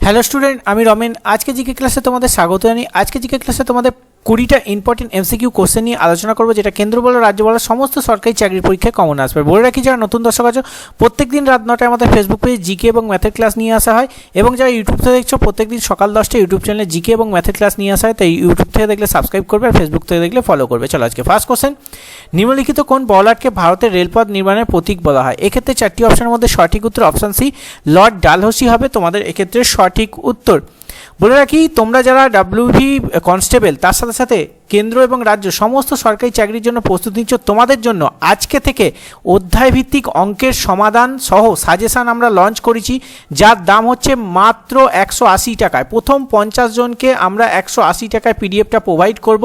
Hello student আমি রমেন। আজকে GK ক্লাসে তোমাদের স্বাগত জানি আজকে জিকে ক্লাসে তোমাদের কুড়িটা ইম্পর্টেন্ট এমসিকিউ কোশ্চেন নিয়ে আলোচনা করব, যেটা কেন্দ্র বলো, রাজ্য বলো, সমস্ত সরকারি চাকরির পরীক্ষায় কমন আসবে। বলে রাখি, যারা নতুন দর্শক আছো প্রত্যেক দিন রাত নটায় আমাদের ফেসবুক পেজে জিকে এবং ম্যাথের ক্লাস নিয়ে আসা হয়। এবং যারা ইউটিউব থেকে দেখছ প্রত্যেক দিন সকাল দশটায় ইউটিউব চ্যানেলে জিকে এবং ম্যাথের ক্লাস নিয়ে আসা হয়। তাই ইউটিউব থেকে দেখলে সাবস্ক্রাইব করবে, আর ফেসবুক থেকে দেখলে ফলো করবে। চলো আজকে ফার্স্ট কোশ্চেন নিম্নলিখিত কোন বলারকে ভারতের রেলপথ নির্মাণের প্রতীক বলা হয়? এক্ষেত্রে চারটি অপশনের মধ্যে সঠিক উত্তর অপশান সি লর্ড ডালহসি হবে তোমাদের এক্ষেত্রে সঠিক উত্তর। বলে রাখি তোমরা যারা ডাব্লিউভি কনস্টেবল তার সাথে সাথে কেন্দ্র এবং রাজ্য সমস্ত সরকারি চাকরির জন্য প্রস্তুতি নিচ্ছ। তোমাদের জন্য আজকে থেকে অধ্যায়ভিত্তিক অঙ্কের সমাধান সহ সাজেশান আমরা লঞ্চ করেছি, যার দাম হচ্ছে মাত্র একশো আশি টাকায়। প্রথম পঞ্চাশ জনকে আমরা একশো আশি টাকায় পিডিএফটা প্রোভাইড করব।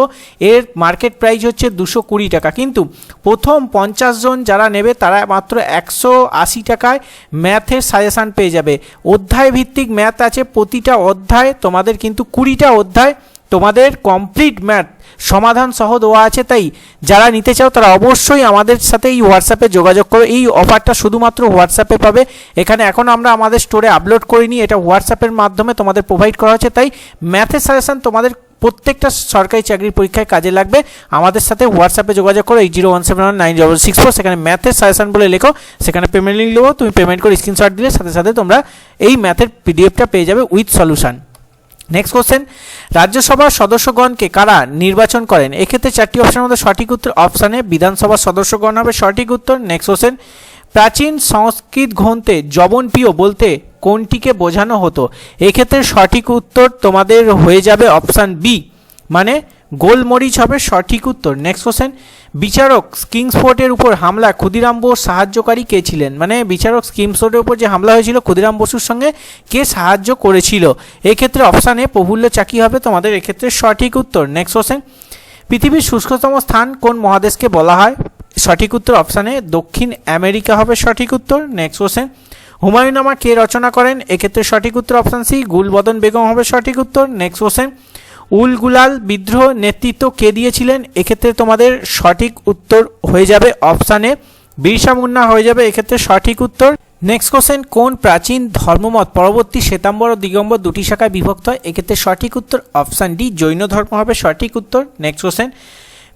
এর মার্কেট প্রাইস হচ্ছে দুশো কুড়ি টাকা। কিন্তু প্রথম পঞ্চাশ জন যারা নেবে, তারা মাত্র একশো আশি টাকায় ম্যাথের সাজেশান পেয়ে যাবে। অধ্যায় ভিত্তিক ম্যাথ আছে, প্রতিটা অধ্যায় তোমাদের কিন্তু কুড়িটা অধ্যায় তোমাদের কমপ্লিট ম্যাথ সমাধান সহ দেওয়া আছে, তাই যারা নিতে চাও তারা অবশ্যই আমাদের সাথে এই হোয়াটসঅ্যাপে যোগাযোগ করো। এই অফারটা শুধুমাত্র হোয়াটসঅ্যাপে পাবে। এখানে এখন আমরা আমাদের স্টোরে আপলোড করিনি, এটা হোয়াটসঅ্যাপের মাধ্যমে তোমাদের প্রোভাইড করা হচ্ছে তাই ম্যাথের সাজেশন তোমাদের প্রত্যেকটা সরকারি চাকরির পরীক্ষায় কাজে লাগবে। আমাদের সাথে হোয়াটসঅ্যাপে যোগাযোগ করো eight zero one seven one nine double six four, সেখানে ম্যাথের সাজেশন বলে লেখো, সেখানে পেমেন্ট লিঙ্ক দেবো, তুমি পেমেন্ট করে স্ক্রিনশট দিলে সাথে সাথে তোমরা এই ম্যাথের পিডিএফটা পেয়ে যাবে উইথ সলিউশন নেক্সট কোশ্চেন রাজ্যসভার সদস্যগণকে কারা নির্বাচন করেন? এক্ষেত্রে চারটি অপশনের মধ্যে সঠিক উত্তর অপশানে বিধানসভার সদস্যগণ হবে সঠিক উত্তর। নেক্সট কোশ্চেন প্রাচীন সংস্কৃত গ্রন্থে জবনপ্রিয় বলতে কোনটিকে বোঝানো হতো? এক্ষেত্রে সঠিক উত্তর তোমাদের হয়ে যাবে অপশান বি মানে গোলমরিচ হবে সঠিক উত্তর। নেক্সট কোশ্চেন বিচারক কিংসফোর্টের উপর হামলা, ক্ষুদিরাম বোস সাহায্যকারী কে ছিলেন? মানে বিচারক কিংসফোর্টের উপর যে হামলা হয়েছিল, ক্ষুদিরাম বসুর সঙ্গে কে সাহায্য করেছিল? এক্ষেত্রে অপশানে প্রফুল্ল চাকি হবে, তোমাদের এক্ষেত্রে সঠিক উত্তর। নেক্সট কোশ্চেন পৃথিবীর শুষ্কতম স্থান কোন মহাদেশকে বলা হয়? সঠিক উত্তর অপশানে দক্ষিণ আমেরিকা হবে সঠিক উত্তর। নেক্সট কোশ্চেন হুমায়ুনামা কে রচনা করেন? এক্ষেত্রে সঠিক উত্তর অপশান সি গুলবদন বেগম হবে সঠিক উত্তর। নেক্সট কোশ্চেন উল গুলাল বিদ্রোহ নেতৃত্ব কে দিয়েছিলেন? এক্ষেত্রে তোমাদের সঠিক উত্তর হয়ে যাবে অপশানে বিরসা মুন্না হয়ে যাবে, এক্ষেত্রে সঠিক উত্তর। নেক্সট কোশ্চেন কোন প্রাচীন ধর্মমত? পরবর্তী শ্বেতাম্বর ও দিগম্বর দুটি শাখায় বিভক্ত হয়, এক্ষেত্রে সঠিক উত্তর অপশান ডি জৈন ধর্ম হবে সঠিক উত্তর। নেক্সট কোশ্চেন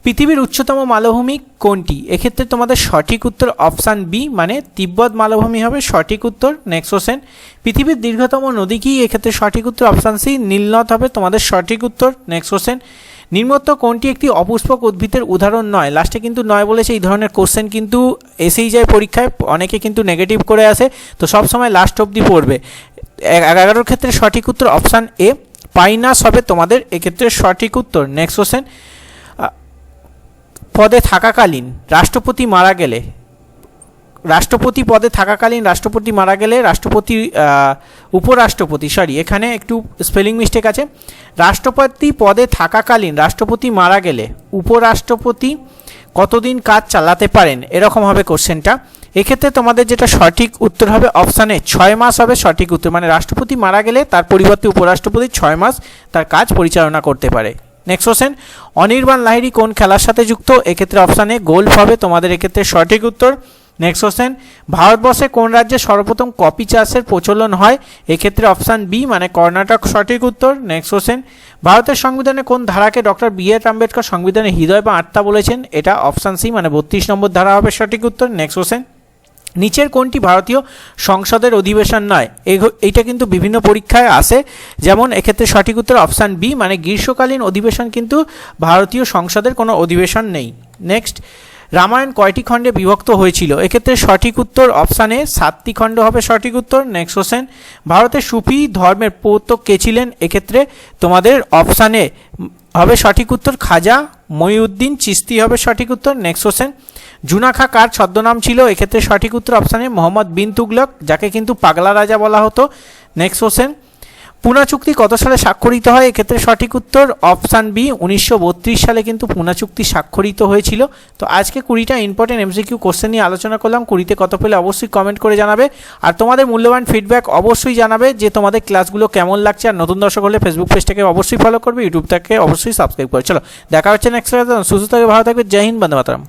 পৃথিবীর উচ্চতম মালভূমি কোনটি? এক্ষেত্রে তোমাদের সঠিক উত্তর অপশান বি মানে তিব্বত মালভূমি হবে সঠিক উত্তর নেক্সট কোশ্চেন পৃথিবীর দীর্ঘতম নদী কি? এক্ষেত্রে সঠিক উত্তর অপশান সি, নীলনদ হবে তোমাদের সঠিক উত্তর নেক্সট কোশ্চেন নিম্নোক্ত কোনটি একটি অপুষ্পক উদ্ভিদের উদাহরণ নয়? লাস্টে কিন্তু নয় বলেছে এই ধরনের কোশ্চেন কিন্তু এসেই যায় পরীক্ষায় অনেকে কিন্তু নেগেটিভ করে আসে, তো সবসময় লাস্ট অবধি পড়বে। এগারোর ক্ষেত্রে সঠিক উত্তর অপশান এ পাইনাস হবে তোমাদের এক্ষেত্রে সঠিক উত্তর নেক্সট কোশ্চেন পদে থাকাকালীন রাষ্ট্রপতি মারা গেলে, রাষ্ট্রপতি পদে থাকাকালীন রাষ্ট্রপতি মারা গেলে রাষ্ট্রপতি উপরাষ্ট্রপতি সরি এখানে একটু স্পেলিং মিস্টেক আছে। রাষ্ট্রপতি পদে থাকাকালীন রাষ্ট্রপতি মারা গেলে উপরাষ্ট্রপতি কতদিন কাজ চালাতে পারেন এরকম হবে কোশ্চেনটা। এক্ষেত্রে তোমাদের যেটা সঠিক উত্তর হবে অপশানে ছয় মাস হবে সঠিক উত্তর। মানে রাষ্ট্রপতি মারা গেলে তার পরিবর্তে উপরাষ্ট্রপতি ছয় মাস তার কাজ পরিচালনা করতে পারে। নেক্সট কোশ্চেন অনির্বাণ লাহিড়ি কোন খেলার সাথে যুক্ত? এক্ষেত্রে অপশানে গোল্ফ হবে। তোমাদের এক্ষেত্রে সঠিক উত্তর। নেক্সট কোশ্চেন ভারতবর্ষে কোন রাজ্যে সর্বপ্রথম কপি চাষের প্রচলন হয়? এক্ষেত্রে অপশান বি মানে কর্ণাটক, সঠিক উত্তর। নেক্সট কোশ্চেন ভারতের সংবিধানে কোন ধারাকে ডক্টর বি আর আম্বেদকর সংবিধানের হৃদয় বা আত্মা বলেছেন? এটা অপশান সি মানে বত্রিশ নম্বর ধারা হবে সঠিক উত্তর। নেক্সট কোশ্চেন নিচের কোনটি ভারতীয় সংসদের অধিবেশন নয়? এইটা কিন্তু বিভিন্ন পরীক্ষায় আসে যেমন এক্ষেত্রে সঠিক উত্তর অপশান বি মানে গ্রীষ্মকালীন অধিবেশন কিন্তু ভারতীয় সংসদের কোনো অধিবেশন নেই। নেক্সট, রামায়ণ কয়টি খণ্ডে বিভক্ত হয়েছিল? এক্ষেত্রে সঠিক উত্তর অপশানে সাতটি খণ্ড হবে সঠিক উত্তর। নেক্সট কোশ্চেন, ভারতের সুফি ধর্মের প্রবর্তক কে ছিলেন? এক্ষেত্রে তোমাদের অপশানে হবে সঠিক উত্তর খাজা মহিউদ্দিন চিস্তি হবে সঠিক উত্তর নেক্সট কোশ্চেন জুনাখা কার ছদ্মনাম ছিল? এক্ষেত্রে সঠিক উত্তর অপশানে মোহাম্মদ বিন তুগলক, যাকে কিন্তু পাগলা রাজা বলা হতো নেক্সট কোশ্চেন পুনা চুক্তি কত সালে স্বাক্ষরিত হয়? এক্ষেত্রে সঠিক উত্তর অপশান বি, উনিশশো বত্রিশ সালে কিন্তু পুনা চুক্তি স্বাক্ষরিত হয়েছিল। তো আজকে কুড়িটা ইম্পর্টেন্ট এমসিকিউ কোশ্চেন নিয়ে আলোচনা করলাম। কুড়িতে কত পেলে অবশ্যই কমেন্ট করে জানাবে। আর তোমাদের মূল্যবান ফিডব্যাক অবশ্যই জানাবে যে তোমাদের ক্লাসগুলো কেমন লাগছে। আর নতুন দর্শক হলে ফেসবুক পেজটাকে অবশ্যই ফলো করবে ইউটিউবটাকে অবশ্যই সাবস্ক্রাইব করে চলো, দেখা হচ্ছে নেক্সট সুস্থ থাকবে, ভালো থাকবে। জয় হিন্দ, বন্দে মাতরম।